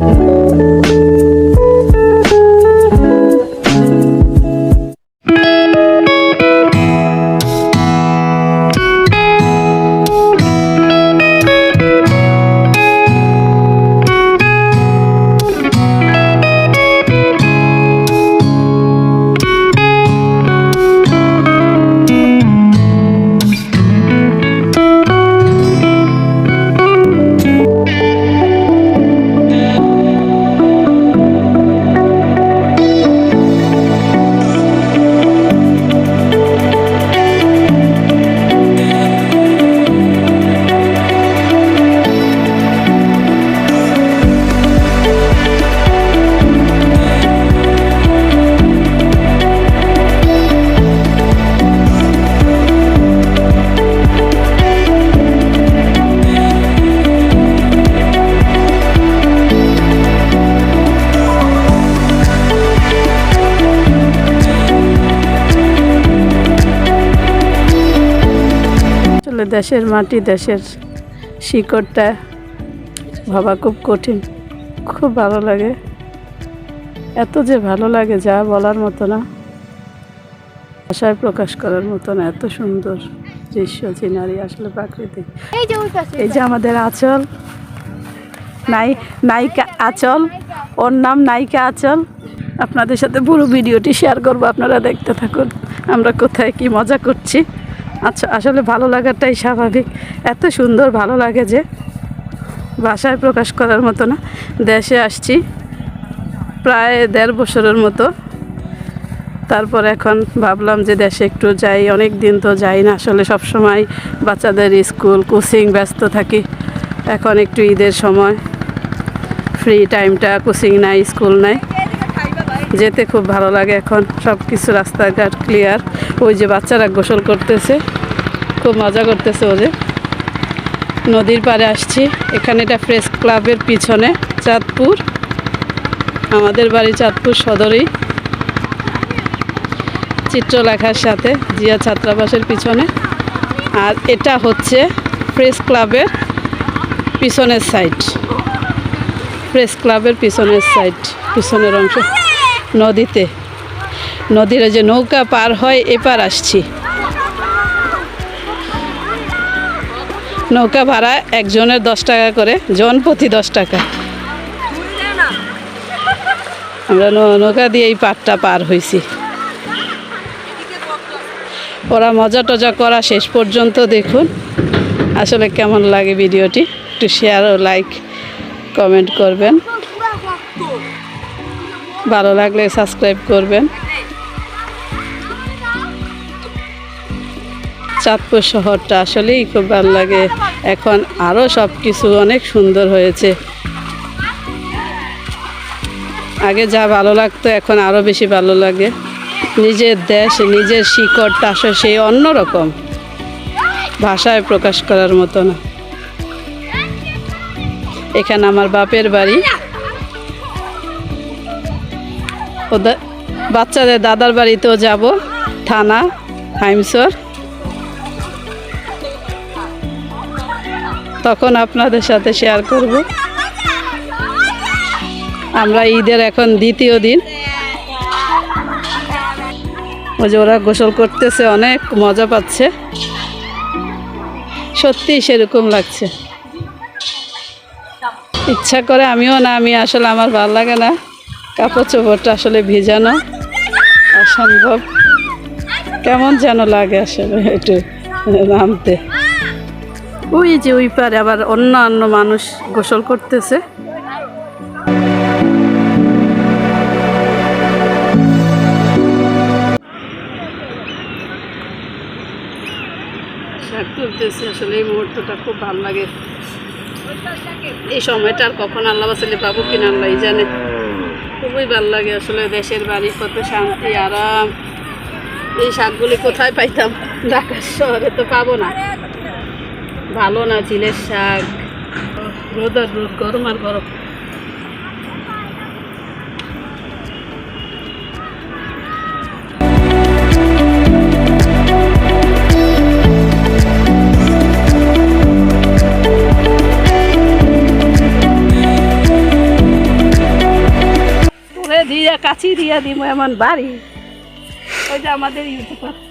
আসলে দেশের মাটি দেশের শিকড়টা ভাবা খুব কঠিন। খুব ভালো লাগে। এত যে ভালো লাগে যা বলার মতো না। ভাষায় প্রকাশ করার মতো না এত সুন্দর দৃশ্য সিনারি আসলে প্রাকৃতিক। এই যে এই যে আমাদের আচল। নাই নায়িকা আচল। ওর নাম নায়িকা আচল। আপনাদের সাথে পুরো ভিডিওটি শেয়ার করব আপনারা দেখতে থাকুন। আমরা কোথায় কি মজা করছি। আচ্ছা আসলে ভালো লাগাটাই স্বাভাবিক। এত সুন্দর ভালো লাগে যে ভাষায় প্রকাশ করার মতো না। দেশে আসছি প্রায় দেড় বছরের মতো। তারপর এখন ভাবলাম যে দেশে একটু যাই, অনেক দিন তো যাই না আসলে সব সময় বাচ্চাদের স্কুল, কোচিং ব্যস্ত থাকি। এখন একটু ঈদের সময় ফ্রি টাইমটা কোচিং নাই, স্কুল নাই। যেতে খুব ভালো লাগে এখন। সব কিছু রাস্তাঘাট ক্লিয়ার ওই যে বাচ্চারা গোসল করতেছে। খুব মজা করতেছে ওদের। নদীর পাড়ে আসছি। এখানে এটা প্রেস ক্লাবের পিছনে চাঁদপুর। আমাদের বাড়ি চাঁদপুর সদরেই। চিত্রলেখার সাথে জিয়া ছাত্রাবাসের পিছনে। আর এটা হচ্ছে প্রেস ক্লাবের পিছনের সাইড প্রেস ক্লাবের পিছনের সাইড পিছনের অংশ। নদীতে। নদীর যে নৌকা পার হয় এপার আসছি। নৌকা ভাড়া একজনের দশ টাকা করে জন প্রতি দশ টাকা। আমরা নৌকা দিয়ে এই পারটা পার হয়েছি ওরা মজা টজা করা শেষ পর্যন্ত দেখুন। আসলে কেমন লাগে ভিডিওটি, একটু শেয়ার ও লাইক কমেন্ট করবেন। ভালো লাগলে সাবস্ক্রাইব করবেন। চাঁদপুর শহরটা আসলেই খুব ভালো লাগে। এখন আরও সব কিছু অনেক সুন্দর হয়েছে। আগে যা ভালো লাগতো, এখন আরও বেশি ভালো লাগে। নিজের দেশ, নিজের শিকড়টা আসলে সেই অন্যরকম। ভাষায় প্রকাশ করার মতো না। এখানে আমার বাপের বাড়ি। ওদের বাচ্চাদের দাদার বাড়িতেও যাব, থানা, হাইমসর। তখন আপনাদের সাথে শেয়ার করব। আমরা ঈদের এখন দ্বিতীয় দিন। ওই যে ওরা গোসল করতেছে, অনেক মজা পাচ্ছে। সত্যি সেরকম লাগছে। ইচ্ছা করে আমিও না, আমি আসলে আমার ভালো লাগে না। কাপড় চোপড়টা আসলে ভিজানো অসম্ভব। কেমন যেন লাগে আসলে একটু নামতে। ওই যে ওই পারে আবার অন্য অন্য মানুষ গোসল করতেছে। আসলে এই মুহূর্তটা খুব ভালো লাগে। এই সময়টা আর কখন আল্লাহ বাসালে পাবো কিনা আল্লাহ জানে। খুবই ভালো লাগে আসলে দেশের বাড়ি কত শান্তি, আরাম। এই শাকগুলি কোথায় পাইতাম? ঢাকার শহরে তো পাবো না। ভালো না চিলের শাক। রোদ আর রোদ, গরম আর গরম। দুইয়া কাছি দিয়া দিব এমন বাড়ি। ওই যে আমাদের ইউটিউবার।